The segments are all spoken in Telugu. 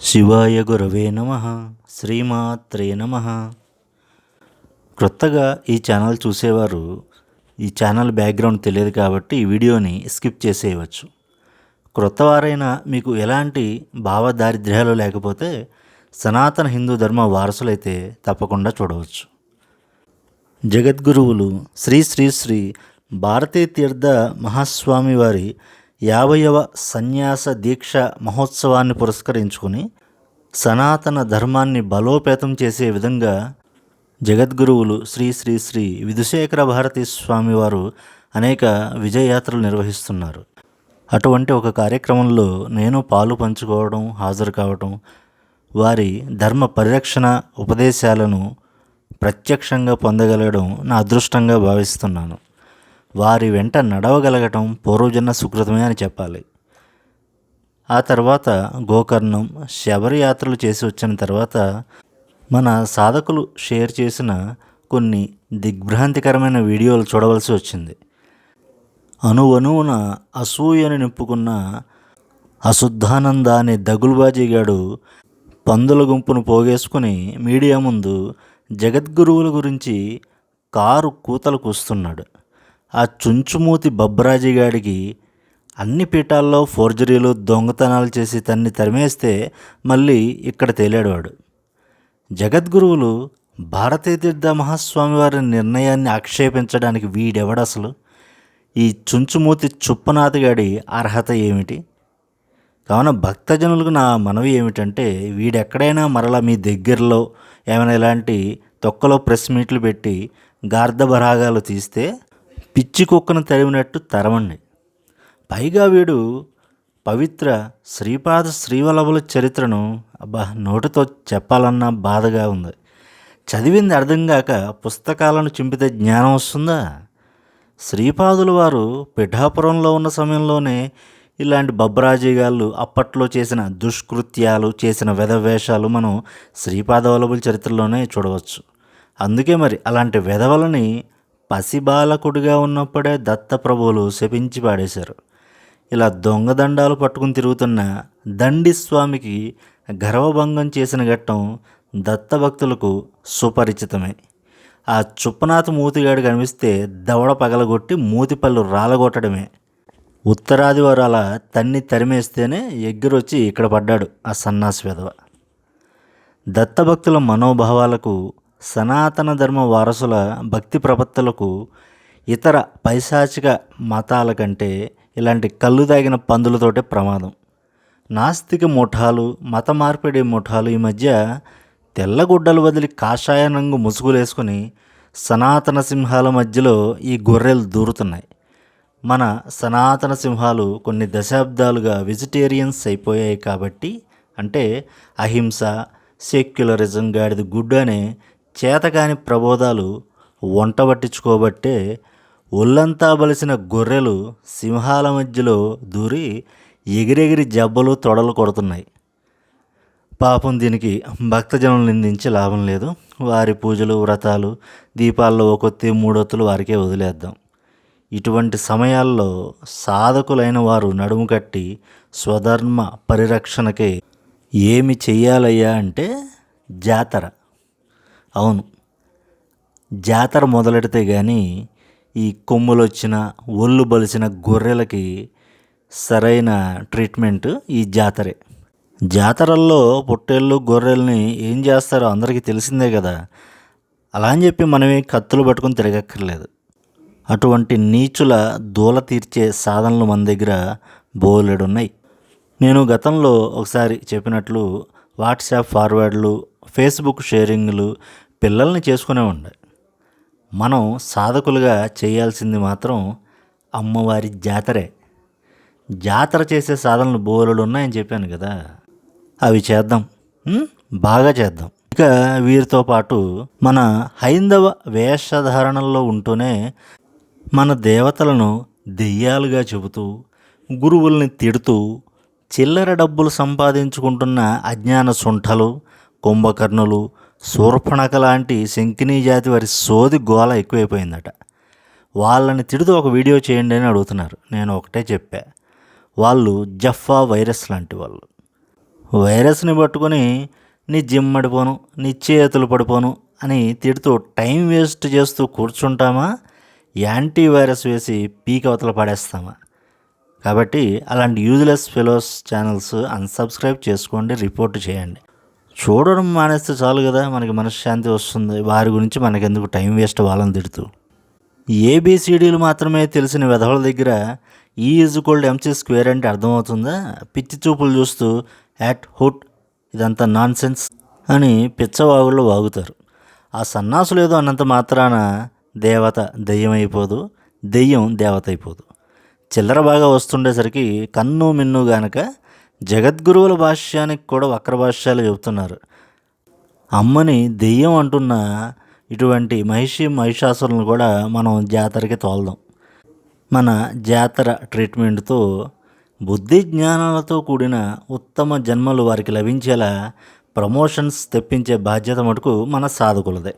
శివాయ గురవే నమ శ్రీమాత్రే నమ. క్రొత్తగా ఈ ఛానల్ చూసేవారు ఈ ఛానల్ బ్యాక్గ్రౌండ్ తెలియదు కాబట్టి ఈ వీడియోని స్కిప్ చేసేయవచ్చు. క్రొత్తవారైనా మీకు ఎలాంటి భావదారిద్ర్యాలు లేకపోతే సనాతన హిందూ ధర్మ వారసులైతే తప్పకుండా చూడవచ్చు. జగద్గురువులు శ్రీ శ్రీ శ్రీ భారతీ తీర్థ మహాస్వామి వారి యాభైవ సన్యాస దీక్ష మహోత్సవాన్ని పురస్కరించుకుని సనాతన ధర్మాన్ని బలోపేతం చేసే విధంగా జగద్గురువులు శ్రీ శ్రీ శ్రీ విధుశేఖర భారతీ స్వామి వారు అనేక విజయయాత్రలు నిర్వహిస్తున్నారు. అటువంటి ఒక కార్యక్రమంలో నేను పాలు పంచుకోవడం హాజరు కావడం వారి ధర్మ పరిరక్షణ ఉపదేశాలను ప్రత్యక్షంగా పొందగలగడం నా అదృష్టంగా భావిస్తున్నాను. వారి వెంట నడవగలగటం పూర్వజన్మ సుకృతమే అని చెప్పాలి. ఆ తర్వాత గోకర్ణం శబరి యాత్రలు చేసి వచ్చిన తర్వాత మన సాధకులు షేర్ చేసిన కొన్ని దిగ్భ్రాంతికరమైన వీడియోలు చూడవలసి వచ్చింది. అణువణువున అసూయను నింపుకున్న అశుద్ధానంద అనే దగులుబాజీగాడు పందుల గుంపును పోగేసుకుని మీడియా ముందు జగద్గురువుల గురించి కారు కూతలు కూస్తున్నాడు. ఆ చుంచుమూతి బబ్బరాజీగాడికి అన్ని పీఠాల్లో ఫోర్జరీలు దొంగతనాలు చేసి తన్ని తరిమేస్తే మళ్ళీ ఇక్కడ తేలాడవాడు జగద్గురువులు భారతీయ తీర్థ మహాస్వామి వారి నిర్ణయాన్ని ఆక్షేపించడానికి వీడెవడసలు ఈ చుంచుమూతి చుప్పనాథగాడి అర్హత ఏమిటి? కావున భక్తజనులకు నా మనవి ఏమిటంటే వీడెక్కడైనా మరలా మీ దగ్గరలో ఏమైనా ఇలాంటి తొక్కలో ప్రెస్ మీట్లు పెట్టి గార్ధభరాగాలు తీస్తే పిచ్చి కుక్కను తరిమినట్టు తరమండి పైగా వీడు పవిత్ర శ్రీపాద శ్రీవల్లభుల చరిత్రను అబ్బా నోటితో చెప్పాలన్న బాధగా ఉంది. చదివింది అర్థం కాక పుస్తకాలను చింపితే జ్ఞానం వస్తుందా? శ్రీపాదులు వారు పిఠాపురంలో ఉన్న సమయంలోనే ఇలాంటి బబ్బరాజీగాళ్ళు అప్పట్లో చేసిన దుష్కృత్యాలు చేసిన వెధవేషాలు మనం శ్రీపాదవల్లభుల చరిత్రలోనే చూడవచ్చు. అందుకే మరి అలాంటి వెధవలని పసిబాలకుడిగా ఉన్నప్పుడే దత్తప్రభువులు శపించి పాడేశారు. ఇలా దొంగదండాలు పట్టుకుని తిరుగుతున్న దండి స్వామికి గర్వభంగం చేసిన ఘట్టం దత్తభక్తులకు సుపరిచితమే. ఆ చుప్పనాథ మూతిగాడు కనిపిస్తే దవడ పగలగొట్టి మూతిపళ్ళు రాలగొట్టడమే. ఉత్తరాది అలా తన్ని తరిమేస్తేనే ఎగ్గురొచ్చి ఇక్కడ పడ్డాడు ఆ సన్నాసి విధవ. దత్తభక్తుల మనోభావాలకు సనాతన ధర్మ వారసుల భక్తి ప్రపత్తులకు ఇతర పైశాచిక మతాల కంటే ఇలాంటి కళ్ళు తాగిన పందులతోటే ప్రమాదం. నాస్తిక ముఠాలు మత మార్పిడి ముఠాలు ఈ మధ్య తెల్లగుడ్డలు వదిలి కాషాయ రంగు ముసుగులేసుకుని సనాతన సింహాల మధ్యలో ఈ గొర్రెలు దూరుతున్నాయి. మన సనాతన సింహాలు కొన్ని దశాబ్దాలుగా వెజిటేరియన్స్ అయిపోయాయి కాబట్టి అంటే అహింస సెక్యులరిజం గాడిది గుడ్డు అనే చేతకాని ప్రబోధాలు వంట పట్టించుకోబట్టే ఒళ్ళంతా బలిసిన గొర్రెలు సింహాల మధ్యలో దూరి ఎగిరెగిరి జబ్బలు తొడలు కొడుతున్నాయి. పాపం దీనికి భక్తజనులు నిందించి లాభం లేదు. వారి పూజలు వ్రతాలు దీపాల్లో ఒకొత్తి మూడొత్తులు వారికే వదిలేద్దాం. ఇటువంటి సమయాల్లో సాధకులైన వారు నడుము కట్టి స్వధర్మ పరిరక్షణకే ఏమి చెయ్యాలయ్యా అంటే జాతర. అవును. జాతర మొదలెడితే కానీ ఈ కొమ్ములు వచ్చిన ఒళ్ళు బలిసిన గొర్రెలకి సరైన ట్రీట్మెంట్ ఈ జాతరే. జాతరల్లో పొట్టేళ్ళు గొర్రెల్ని ఏం చేస్తారో అందరికీ తెలిసిందే కదా. అలా అని చెప్పి మనమే కత్తులు పట్టుకొని తిరగక్కర్లేదు. అటువంటి నీచుల దూల తీర్చే సాధనలు మన దగ్గర బోలెడున్నాయి. నేను గతంలో ఒకసారి చెప్పినట్లు వాట్సాప్ ఫార్వర్డ్లు ఫేస్బుక్ షేరింగ్లు పిల్లల్ని చేసుకునే ఉండే మనం సాధకులుగా చేయాల్సింది మాత్రం అమ్మవారి జాతరే. జాతర చేసే సాధనలు బోలెడు ఉన్నాయని చెప్పాను కదా. అవి చేద్దాం. బాగా చేద్దాం. ఇక వీరితో పాటు మన హైందవ వేషధారణల్లో ఉంటూనే మన దేవతలను దెయ్యాలుగా చెబుతూ గురువుల్ని తిడుతూ చిల్లర డబ్బులు సంపాదించుకుంటున్న అజ్ఞాన సుంఠలు కుంభకర్ణులు శూర్పణక లాంటి శంకినీ జాతి వారి సోది గోల ఎక్కువైపోయిందట. వాళ్ళని తిడుతూ ఒక వీడియో చేయండి అని అడుగుతున్నారు. నేను ఒకటే చెప్పా. వాళ్ళు జఫ్ఫా వైరస్ లాంటి వాళ్ళు. వైరస్ని పట్టుకొని నీ జిమ్ పడిపోను నీ చేతులు పడిపోను అని తిడుతూ టైం వేస్ట్ చేస్తూ కూర్చుంటామా? యాంటీ వైరస్ వేసి పీక్ అవతల పడేస్తామా? కాబట్టి అలాంటి యూజ్లెస్ ఫెలోస్ ఛానల్స్ అన్సబ్స్క్రైబ్ చేసుకోండి రిపోర్ట్ చేయండి. చూడడం మానేస్తే చాలు కదా మనకి మనశ్శాంతి వస్తుంది. వారి గురించి మనకెందుకు టైం వేస్ట్ వాళ్ళని తిడుతూ? ఏబిసిడీలు మాత్రమే తెలిసిన వెధవల దగ్గర ఈ ఈజ్ కోల్డ్ ఎంసీ స్క్వేర్ అంటే అర్థమవుతుందా? పిచ్చి చూపులు చూస్తూ యాట్ హుట్ ఇదంతా నాన్ సెన్స్ అని పిచ్చవాగుల్లో వాగుతారు. ఆ సన్నాసులు ఏదో అన్నంత మాత్రాన దేవత దెయ్యం అయిపోదు దెయ్యం దేవత అయిపోదు చిల్లర బాగా వస్తుండేసరికి కన్ను మిన్ను గనక జగద్గురువుల భాష్యానికి కూడా వక్ర భాష్యాలు చెబుతున్నారు. అమ్మని దెయ్యం అంటున్న ఇటువంటి మహిషి మహిషాసులను కూడా మనం జాతరకి తోలదాం. మన జాతర ట్రీట్మెంట్తో బుద్ధి జ్ఞానాలతో కూడిన ఉత్తమ జన్మలు వారికి లభించేలా ప్రమోషన్స్ తెప్పించే బాధ్యత మటుకు మన సాధకులదే.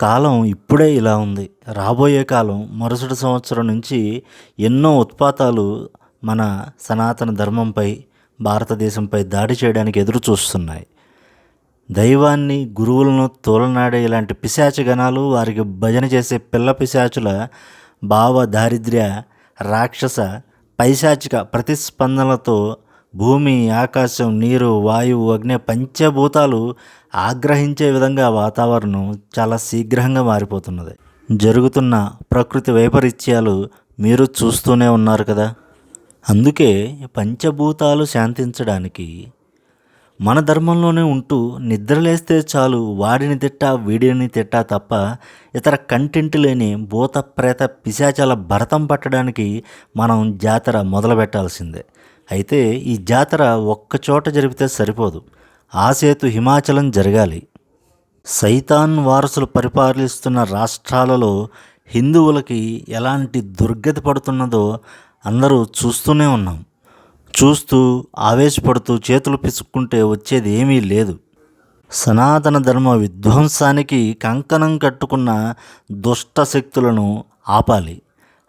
కాలం ఇప్పుడే ఇలా ఉంది. రాబోయే కాలం మరుసటి సంవత్సరం నుంచి ఎన్నో ఉత్పాతాలు మన సనాతన ధర్మంపై భారతదేశంపై దాడి చేయడానికి ఎదురు చూస్తున్నాయి దైవాన్ని గురువులను తోలనాడే ఇలాంటి పిశాచ గణాలు వారికి భజన చేసే పిల్ల పిశాచుల భావ దారిద్ర్య రాక్షస పైశాచిక ప్రతిస్పందనలతో భూమి ఆకాశం నీరు వాయువు అగ్ని పంచభూతాలు ఆగ్రహించే విధంగా వాతావరణం చాలా శీఘ్రంగా మారిపోతున్నది. జరుగుతున్న ప్రకృతి వైపరీత్యాలు మీరు చూస్తూనే ఉన్నారు కదా? అందుకే పంచభూతాలు శాంతించడానికి మన ధర్మంలోనే ఉంటూ నిద్రలేస్తే చాలు వాడిని తిట్టా వీడిని తిట్టా తప్ప ఇతర కంటెంట్ లేని భూత ప్రేత పిశాచాల భరతం పట్టడానికి మనం జాతర మొదలు పెట్టాల్సిందే అయితే ఈ జాతర ఒక్క చోట జరిపితే సరిపోదు. ఆ సేతు హిమాచలం జరగాలి. సైతాన్ వారసులు పరిపాలిస్తున్న రాష్ట్రాలలో హిందువులకి ఎలాంటి దుర్గతి పడుతున్నదో అందరూ చూస్తూనే ఉన్నాం. చూస్తూ ఆవేశపడుతూ చేతులు పిసుక్కుంటే వచ్చేది ఏమీ లేదు. సనాతన ధర్మ విధ్వంసానికి కంకణం కట్టుకున్న దుష్ట శక్తులను ఆపాలి.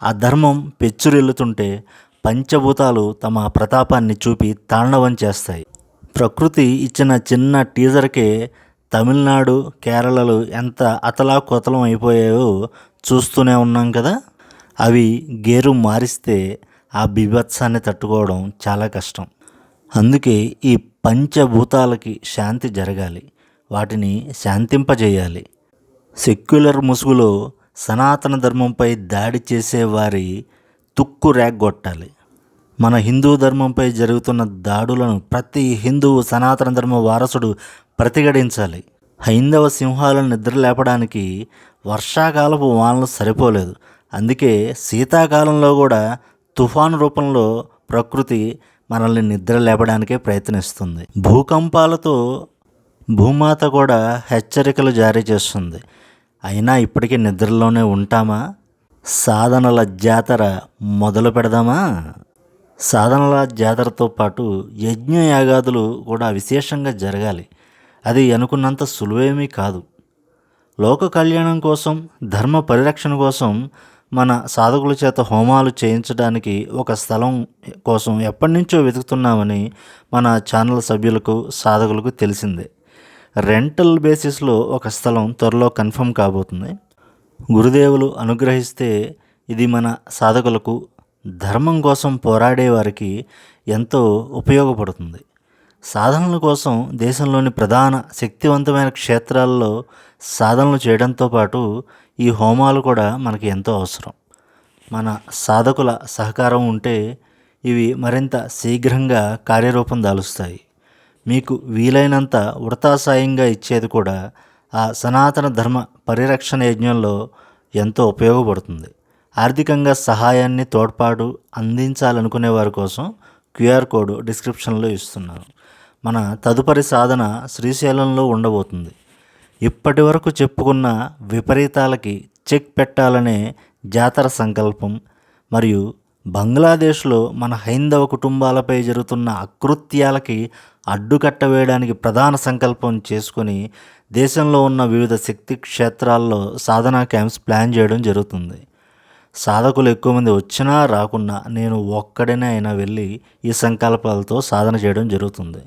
ఆ ధర్మం పెచ్చురెల్లుతుంటే పంచభూతాలు తమ ప్రతాపాన్ని చూపి తాండవం చేస్తాయి. ప్రకృతి ఇచ్చిన చిన్న టీజర్కే తమిళనాడు కేరళలు ఎంత అతలాకుతలం అయిపోయాయో చూస్తూనే ఉన్నాం కదా? అవి గేరు మారిస్తే ఆ బీభత్సాన్ని తట్టుకోవడం చాలా కష్టం. అందుకే ఈ పంచభూతాలకి శాంతి జరగాలి. వాటిని శాంతింపజేయాలి. సెక్యులర్ ముసుగులో సనాతన ధర్మంపై దాడి చేసేవారి తుక్కు రేగ్గొట్టాలి. మన హిందూ ధర్మంపై జరుగుతున్న దాడులను ప్రతి హిందువు సనాతన ధర్మ వారసుడు ప్రతిఘటించాలి. హైందవ సింహాలను నిద్రలేపడానికి వర్షాకాలపు వానలు సరిపోలేదు. అందుకే శీతాకాలంలో కూడా తుఫాను రూపంలో ప్రకృతి మనల్ని నిద్ర లేపడానికే ప్రయత్నిస్తుంది. భూకంపాలతో భూమాత కూడా హెచ్చరికలు జారీ చేస్తుంది. అయినా ఇప్పటికీ నిద్రలోనే ఉంటామా? సాధనల జాతర మొదలు పెడదామా? సాధనల జాతరతో పాటు యజ్ఞ యాగాదులు కూడా విశేషంగా జరగాలి. అది అనుకున్నంత సులువేమీ కాదు. లోక కళ్యాణం కోసం ధర్మ పరిరక్షణ కోసం మన సాధకుల చేత హోమాలు చేయించడానికి ఒక స్థలం కోసం ఎప్పటి నుంచో వెతుకుతున్నామని మన ఛానల్ సభ్యులకు సాధకులకు తెలిసిందే. రెంటల్ బేసిస్లో ఒక స్థలం త్వరలో కన్ఫర్మ్ కాబోతుంది. గురుదేవులు అనుగ్రహిస్తే ఇది మన సాధకులకు ధర్మం కోసం పోరాడే వారికి ఎంతో ఉపయోగపడుతుంది. సాధనల కోసం దేశంలోని ప్రధాన శక్తివంతమైన క్షేత్రాల్లో సాధనలు చేయడంతో పాటు ఈ హోమాలు కూడా మనకి ఎంతో అవసరం. మన సాధకుల సహకారం ఉంటే ఇవి మరింత శీఘ్రంగా కార్యరూపం దాలుస్తాయి. మీకు వీలైనంత వృతాసాయంగా ఇచ్చేది కూడా ఆ సనాతన ధర్మ పరిరక్షణ యజ్ఞంలో ఎంతో ఉపయోగపడుతుంది. ఆర్థికంగా సహాయాన్ని తోడ్పాటు అందించాలనుకునే వారి కోసం క్యూఆర్ కోడ్ డిస్క్రిప్షన్లో ఇస్తున్నాను. మన తదుపరి సాధన శ్రీశైలంలో ఉండబోతుంది. ఇప్పటి వరకు చెప్పుకున్న విపరీతాలకి చెక్ పెట్టాలనే జాతర సంకల్పం. మరియు బంగ్లాదేశ్లో మన హైందవ కుటుంబాలపై జరుగుతున్న అకృత్యాలకి అడ్డుకట్ట వేయడానికి ప్రధాన సంకల్పం చేసుకొని దేశంలో ఉన్న వివిధ శక్తి క్షేత్రాల్లో సాధనా క్యాంప్స్ ప్లాన్ చేయడం జరుగుతుంది. సాధకులు ఎక్కువ మంది వచ్చినా రాకున్నా నేను ఒక్కడనే అయినా వెళ్ళి ఈ సంకల్పాలతో సాధన చేయడం జరుగుతుంది.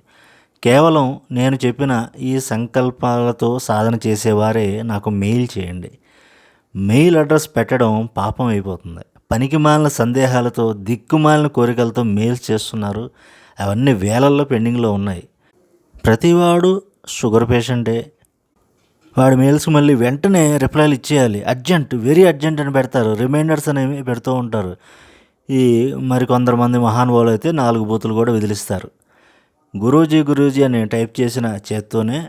కేవలం నేను చెప్పిన ఈ సంకల్పాలతో సాధన చేసేవారే నాకు మెయిల్ చేయండి. మెయిల్ అడ్రస్ పెట్టడం పాపం అయిపోతుంది. పనికిమాలిన సందేహాలతో దిక్కుమాలిన కోరికలతో మెయిల్స్ చేస్తున్నారు. అవన్నీ వేలల్లో పెండింగ్లో ఉన్నాయి. ప్రతివాడు షుగర్ పేషెంటే. వాడి మెయిల్స్కి మళ్ళీ వెంటనే రిప్లైలు ఇచ్చేయాలి. అర్జెంట్ వెరీ అర్జెంట్ అని పెడతారు. రిమైండర్స్ అనేవి పెడుతూ ఉంటారు. ఈ మరి కొందరు మహానుభావులు అయితే నాలుగు బూతులు కూడా విదిలిస్తారు. గురూజీ గురూజీ అని టైప్ చేసిన చేత్తోనే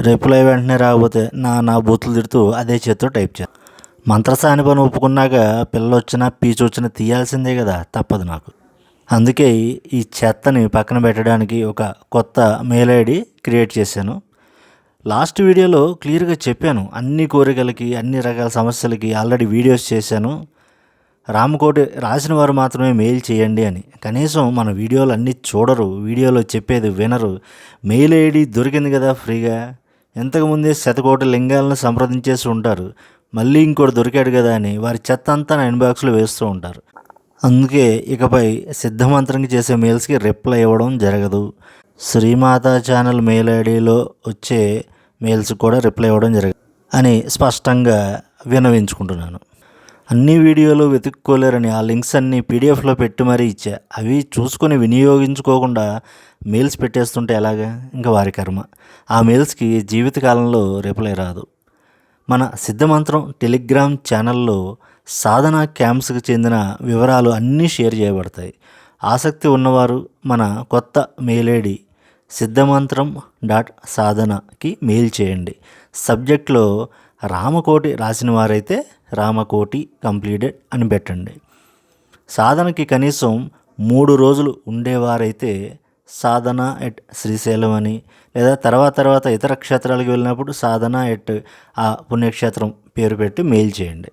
రిప్లై వెంటనే రాకపోతే నా నా బూతులు తిడుతూ అదే చేత్తో టైప్ చేస్తాను మంత్రసాని పని ఒప్పుకున్నాక పిల్లలు వచ్చినా పీచు వచ్చినా తీయాల్సిందే కదా తప్పదు నాకు. అందుకే ఈ చెత్తని పక్కన పెట్టడానికి ఒక కొత్త మెయిల్ ఐడి క్రియేట్ చేశాను. లాస్ట్ వీడియోలో క్లియర్గా చెప్పాను. అన్ని కోరికలకి అన్ని రకాల సమస్యలకి ఆల్రెడీ వీడియోస్ చేశాను. రామకోటి రాసిన వారు మాత్రమే మెయిల్ చేయండి అని. కనీసం మన వీడియోలు అన్నీ చూడరు వీడియోలో చెప్పేది వినరు. మెయిల్ ఐడి దొరికింది కదా ఫ్రీగా. ఇంతకుముందే శతకోటి లింగాలను సంప్రదించేసి ఉంటారు. మళ్ళీ ఇంకోటి దొరికాడు కదా అని వారి చెత్త అంతా నా ఇన్బాక్స్లో వేస్తూ ఉంటారు. అందుకే ఇకపై సిద్ధమంత్రంకి చేసే మెయిల్స్కి రిప్లై ఇవ్వడం జరగదు. శ్రీమాత ఛానల్ మెయిల్ ఐడిలో వచ్చే మెయిల్స్ కూడా రిప్లై ఇవ్వడం జరగదు అని స్పష్టంగా వినవించుకుంటున్నాను అన్ని వీడియోలు వెతుక్కోలేరని ఆ లింక్స్ అన్నీ పీడిఎఫ్లో పెట్టి మరీ ఇచ్చా. అవి చూసుకొని వినియోగించుకోకుండా మెయిల్స్ పెట్టేస్తుంటే ఎలాగా? ఇంకా వారి కర్మ. ఆ మెయిల్స్కి జీవితకాలంలో రిప్లై రాదు. మన సిద్ధమంత్రం టెలిగ్రామ్ ఛానల్లో సాధన క్యాంప్స్కి చెందిన వివరాలు అన్నీ షేర్ చేయబడతాయి. ఆసక్తి ఉన్నవారు మన కొత్త మెయిల్ ఐడి సిద్ధమంత్రం డాట్ సాధనకి మెయిల్ చేయండి. సబ్జెక్ట్లో రామకోటి రాసిన వారైతే రామకోటి కంప్లీటెడ్ అని పెట్టండి. సాధనకి కనీసం మూడు రోజులు ఉండేవారైతే సాధన ఎట్ శ్రీశైలం అని లేదా తర్వాత తర్వాత ఇతర క్షేత్రాలకు వెళ్ళినప్పుడు సాధన ఎట్ ఆ పుణ్యక్షేత్రం పేరు పెట్టి మెయిల్ చేయండి.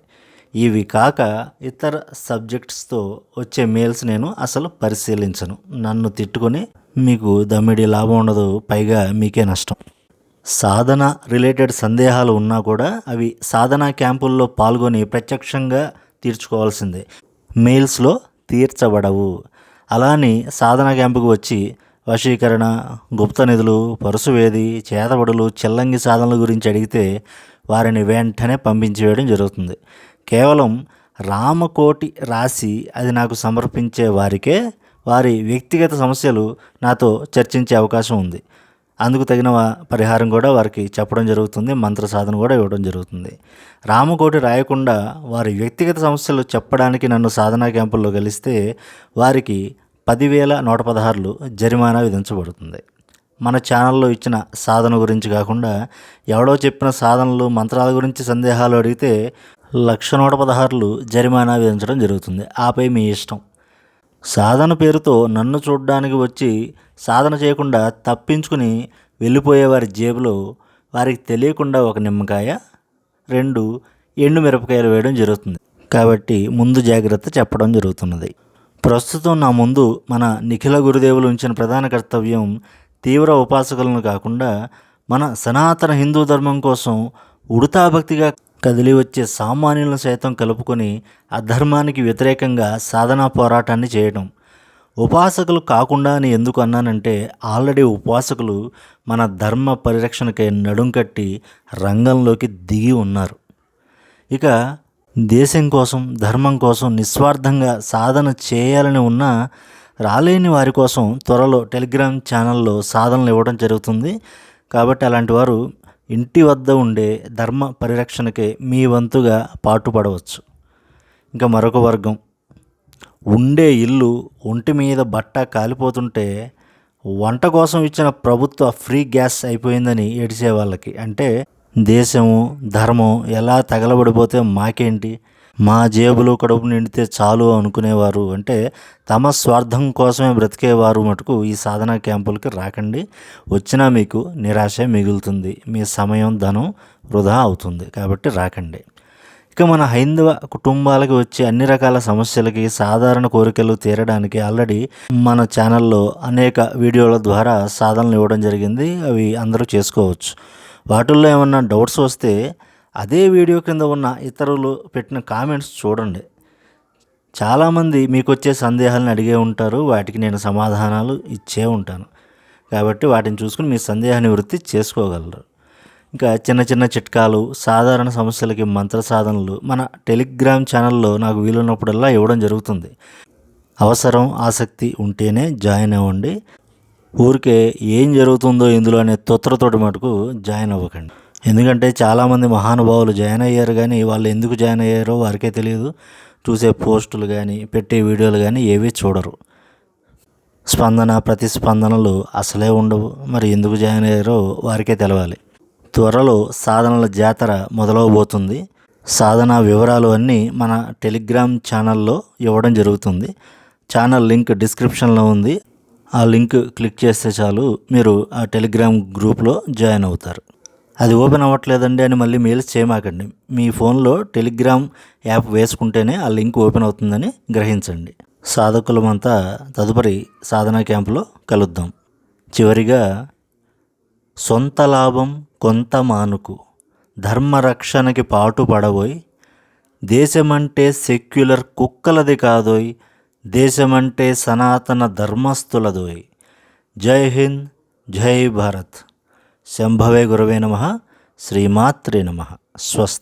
ఇవి కాక ఇతర సబ్జెక్ట్స్తో వచ్చే మెయిల్స్ నేను అసలు పరిశీలించను. నన్ను తిట్టుకొని మీకు దమ్మిడి లాభం ఉండదు పైగా మీకే నష్టం. సాధన రిలేటెడ్ సందేహాలు ఉన్నా కూడా అవి సాధన క్యాంపుల్లో పాల్గొని ప్రత్యక్షంగా తీర్చుకోవాల్సిందే. మెయిల్స్లో తీర్చబడవు. అలాని సాధన క్యాంపుకు వచ్చి వశీకరణ గుప్త నిధులు పరుసువేది చేతబడులు చిల్లంగి సాధనల గురించి అడిగితే వారిని వెంటనే పంపించేయడం జరుగుతుంది. కేవలం రామకోటి రాసి అది నాకు సమర్పించే వారికే వారి వ్యక్తిగత సమస్యలు నాతో చర్చించే అవకాశం ఉంది. అందుకు తగిన పరిహారం కూడా వారికి చెప్పడం జరుగుతుంది మంత్ర సాధన కూడా ఇవ్వడం జరుగుతుంది. రామకోటి రాయకుండా వారి వ్యక్తిగత సమస్యలు చెప్పడానికి నన్ను సాధనా క్యాంపుల్లో కలిస్తే వారికి పదివేల నూట పదహారులు జరిమానా విధించబడుతుంది. మన ఛానల్లో ఇచ్చిన సాధన గురించి కాకుండా ఎవడో చెప్పిన సాధనలు మంత్రాల గురించి సందేహాలు అడిగితే లక్ష నూట పదహారులు జరిమానా విధించడం జరుగుతుంది. ఆపై మీ ఇష్టం. సాధన పేరుతో నన్ను చూడడానికి వచ్చి సాధన చేయకుండా తప్పించుకుని వెళ్ళిపోయే వారి జేబులో వారికి తెలియకుండా ఒక నిమ్మకాయ రెండు ఎండు మిరపకాయలు వేయడం జరుగుతుంది. కాబట్టి ముందు జాగ్రత్త చెప్పడం జరుగుతున్నది. ప్రస్తుతం నా ముందు మన నిఖిల గురుదేవులు ఉంచిన ప్రధాన కర్తవ్యం తీవ్ర ఉపాసకులను కాకుండా మన సనాతన హిందూ ధర్మం కోసం ఉడతాభక్తిగా కదిలి వచ్చే సామాన్యులను సైతం కలుపుకొని అధర్మానికి వ్యతిరేకంగా సాధనా పోరాటాన్ని చేయడం ఉపాసకులు కాకుండా అని ఎందుకు అన్నానంటే ఆల్రెడీ ఉపాసకులు మన ధర్మ పరిరక్షణకై నడుం కట్టి రంగంలోకి దిగి ఉన్నారు. ఇక దేశం కోసం ధర్మం కోసం నిస్వార్థంగా సాధన చేయాలని ఉన్నా రాలేని వారి కోసం త్వరలో టెలిగ్రామ్ ఛానల్లో సాధనలు ఇవ్వడం జరుగుతుంది. కాబట్టి అలాంటి వారు ఇంటి వద్ద ఉండే ధర్మ పరిరక్షణకే మీ వంతుగా పాటుపడవచ్చు. ఇంకా మరొక వర్గం. ఉండే ఇల్లు ఒంటి మీద బట్ట కాలిపోతుంటే వంట కోసం ఇచ్చిన ప్రభుత్వ ఫ్రీ గ్యాస్ అయిపోయిందని ఏడిసే వాళ్ళకి. అంటే దేశము ధర్మం ఎలా తగలబడిపోతే మాకేంటి? మా జేబులో కడుపు నిండితే చాలు అనుకునేవారు. అంటే తమ స్వార్థం కోసమే బ్రతికేవారు మటుకు ఈ సాధన క్యాంపులకి రాకండి. వచ్చినా మీకు నిరాశ మిగులుతుంది. మీ సమయం ధనం వృధా అవుతుంది. కాబట్టి రాకండి. ఇక మన హైందవ కుటుంబాలకు వచ్చే అన్ని రకాల సమస్యలకి సాధారణ కోరికలు తీరడానికి ఆల్రెడీ మన ఛానల్లో అనేక వీడియోల ద్వారా సాధనలు ఇవ్వడం జరిగింది. అవి అందరూ చేసుకోవచ్చు. వాటిల్లో ఏమన్నా డౌట్స్ వస్తే అదే వీడియో కింద ఉన్న ఇతరులు పెట్టిన కామెంట్స్ చూడండి. చాలామంది మీకు వచ్చే సందేహాలను అడిగే ఉంటారు. వాటికి నేను సమాధానాలు ఇచ్చే ఉంటాను. కాబట్టి వాటిని చూసుకుని మీ సందేహ నివృత్తి చేసుకోగలరు. ఇంకా చిన్న చిన్న చిట్కాలు సాధారణ సమస్యలకి మంత్ర సాధనలు మన టెలిగ్రామ్ ఛానల్లో నాకు వీలున్నప్పుడల్లా ఇవ్వడం జరుగుతుంది. అవసరం ఆసక్తి ఉంటేనే జాయిన్ అవ్వండి. ఊరికే ఏం జరుగుతుందో ఇందులో అనే తొత్తరతోటి మటుకు జాయిన్ అవ్వకండి. ఎందుకంటే చాలామంది మహానుభావులు జాయిన్ అయ్యారు కానీ వాళ్ళు ఎందుకు జాయిన్ అయ్యారో వారికే తెలియదు. చూసే పోస్టులు కానీ పెట్టే వీడియోలు కానీ ఏవీ చూడరు. స్పందన ప్రతిస్పందనలు అసలే ఉండవు. మరి ఎందుకు జాయిన్ అయ్యారో వారికే తెలవాలి. త్వరలో సాధనల జాతర మొదలవబోతుంది. సాధన వివరాలు అన్నీ మన టెలిగ్రామ్ ఛానల్లో ఇవ్వడం జరుగుతుంది. ఛానల్ లింక్ డిస్క్రిప్షన్లో ఉంది. ఆ లింక్ క్లిక్ చేస్తే చాలు మీరు ఆ టెలిగ్రామ్ గ్రూప్లో జాయిన్ అవుతారు. అది ఓపెన్ అవ్వట్లేదండి అని మళ్ళీ మెయిల్స్ చేయమాకండి. మీ ఫోన్లో టెలిగ్రామ్ యాప్ వేసుకుంటేనే ఆ లింక్ ఓపెన్ అవుతుందని గ్రహించండి. సాధకులమంతా తదుపరి సాధనా క్యాంపులో కలుద్దాం. చివరిగా సొంత లాభం కొంత మానుకు. ధర్మరక్షణకి పాటుపడబోయి దేశమంటే సెక్యులర్ కుక్కలది కాదోయ్. దేశమంటే సనాతన ధర్మస్థులదోయ్. జై హింద్ జై భారత్. శంభవే గురవే నమ. శ్రీమాత్రే నమ. స్వస్తి.